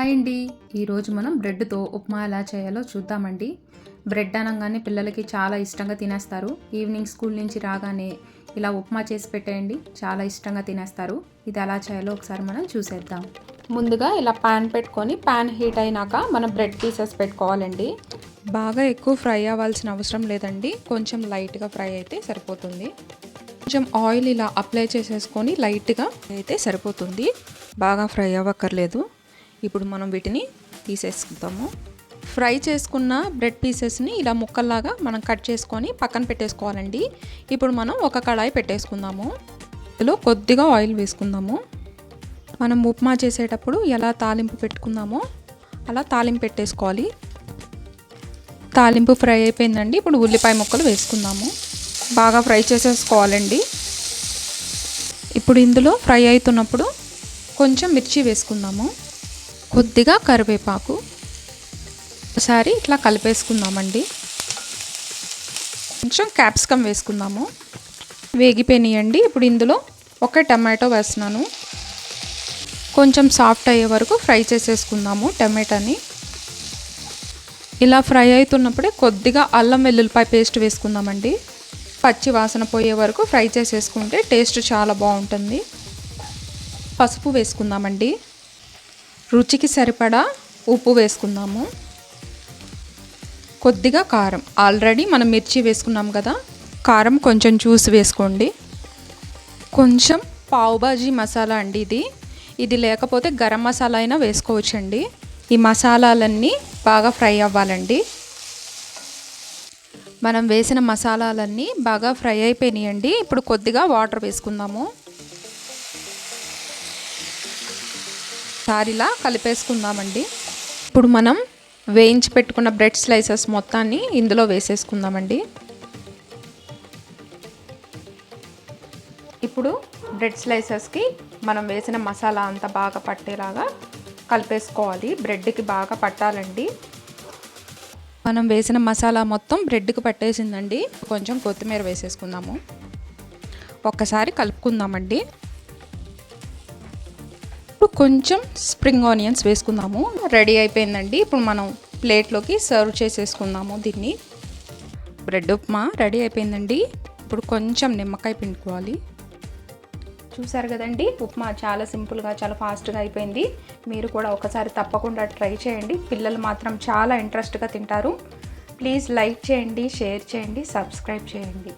Hi అండి ఈరోజు మనం బ్రెడ్తో ఉప్మా ఎలా చేయాలో చూద్దామండి. బ్రెడ్ అనగానే పిల్లలకి చాలా ఇష్టంగా తినేస్తారు. ఈవినింగ్ స్కూల్ నుంచి రాగానే ఇలా ఉప్మా చేసి పెట్టేయండి. చాలా ఇష్టంగా తినేస్తారు. ఇది ఎలా చేయాలో ఒకసారి మనం చూసేద్దాం. ముందుగా ఇలా పాన్ పెట్టుకొని పాన్ హీట్ అయినాక మనం బ్రెడ్ పీసెస్ పెట్టుకోవాలండి. బాగా ఎక్కువ ఫ్రై అవ్వాల్సిన అవసరం లేదండి. కొంచెం లైట్గా ఫ్రై అయితే సరిపోతుంది. కొంచెం ఆయిల్ ఇలా అప్లై చేసేసుకొని లైట్గా అయితే సరిపోతుంది. బాగా ఫ్రై అవ్వక్కర్లేదు. ఇప్పుడు మనం వీటిని తీసేసుకుందాము. ఫ్రై చేసుకున్న బ్రెడ్ పీసెస్ని ఇలా ముక్కల్లాగా మనం కట్ చేసుకొని పక్కన పెట్టేసుకోవాలండి. ఇప్పుడు మనం ఒక కళాయి పెట్టేసుకుందాము. ఇందులో కొద్దిగా ఆయిల్ వేసుకుందాము. మనం ఉప్మా చేసేటప్పుడు ఎలా తాలింపు పెట్టుకుందామో అలా తాలింపు పెట్టేసుకోవాలి. తాలింపు ఫ్రై అయిపోయిందండి. ఇప్పుడు ఉల్లిపాయ ముక్కలు వేసుకుందాము. బాగా ఫ్రై చేసేసుకోవాలండి. ఇప్పుడు ఇందులో ఫ్రై అవుతున్నప్పుడు కొంచెం మిర్చి వేసుకుందాము. కొద్దిగా కరివేపాకు. ఒకసారి ఇట్లా కలిపేసుకుందామండి. కొంచెం క్యాప్సికమ్ వేసుకుందాము. వేగిపోయినాయండి. ఇప్పుడు ఇందులో ఒక టమాటో వేస్తున్నాను. కొంచెం సాఫ్ట్ అయ్యే వరకు ఫ్రై చేసేసుకుందాము టమాటాని. ఇలా ఫ్రై అవుతున్నప్పుడే కొద్దిగా అల్లం వెల్లుల్లిపాయ పేస్ట్ వేసుకుందామండి. పచ్చి వాసన పోయే వరకు ఫ్రై చేసేసుకుంటే టేస్ట్ చాలా బాగుంటుంది. పసుపు వేసుకుందామండి. రుచికి సరిపడా ఉప్పు వేసుకుందాము. కొద్దిగా కారం. ఆల్రెడీ మనం మిర్చి వేసుకున్నాం కదా కారం కొంచెం చూసి వేసుకోండి. కొంచెం పావుబాజీ మసాలా అండి ఇది. ఇది లేకపోతే గరం మసాలా అయినా వేసుకోవచ్చండి. ఈ మసాలాలన్నీ బాగా ఫ్రై అవ్వాలండి. మనం వేసిన మసాలాలన్నీ బాగా ఫ్రై అయిపోయినాయండి. ఇప్పుడు కొద్దిగా వాటర్ వేసుకుందాము. సారిలా కలిపేసుకుందామండి. ఇప్పుడు మనం వేయించి పెట్టుకున్న బ్రెడ్ స్లైసెస్ మొత్తాన్ని ఇందులో వేసేసుకుందామండి. ఇప్పుడు బ్రెడ్ స్లైసెస్కి మనం వేసిన మసాలా అంతా బాగా పట్టేలాగా కలిపేసుకోవాలి. బ్రెడ్కి బాగా పట్టాలండి. మనం వేసిన మసాలా మొత్తం బ్రెడ్కి పట్టేసిందండి. కొంచెం కొత్తిమీర వేసేసుకుందాము. ఒక్కసారి కలుపుకుందామండి. కొంచెం స్ప్రింగ్ ఆనియన్స్ వేసుకుందాము. రెడీ అయిపోయిందండి. ఇప్పుడు మనం ప్లేట్లోకి సర్వ్ చేసేసుకుందాము దీన్ని. బ్రెడ్ ఉప్మా రెడీ అయిపోయిందండి. ఇప్పుడు కొంచెం నిమ్మకాయ పిండుకోవాలి. చూసారు కదండి ఉప్మా చాలా సింపుల్గా చాలా ఫాస్ట్గా అయిపోయింది. మీరు కూడా ఒకసారి తప్పకుండా ట్రై చేయండి. పిల్లలు మాత్రం చాలా ఇంట్రెస్ట్గా తింటారు. ప్లీజ్ లైక్ చేయండి షేర్ చేయండి సబ్స్క్రైబ్ చేయండి.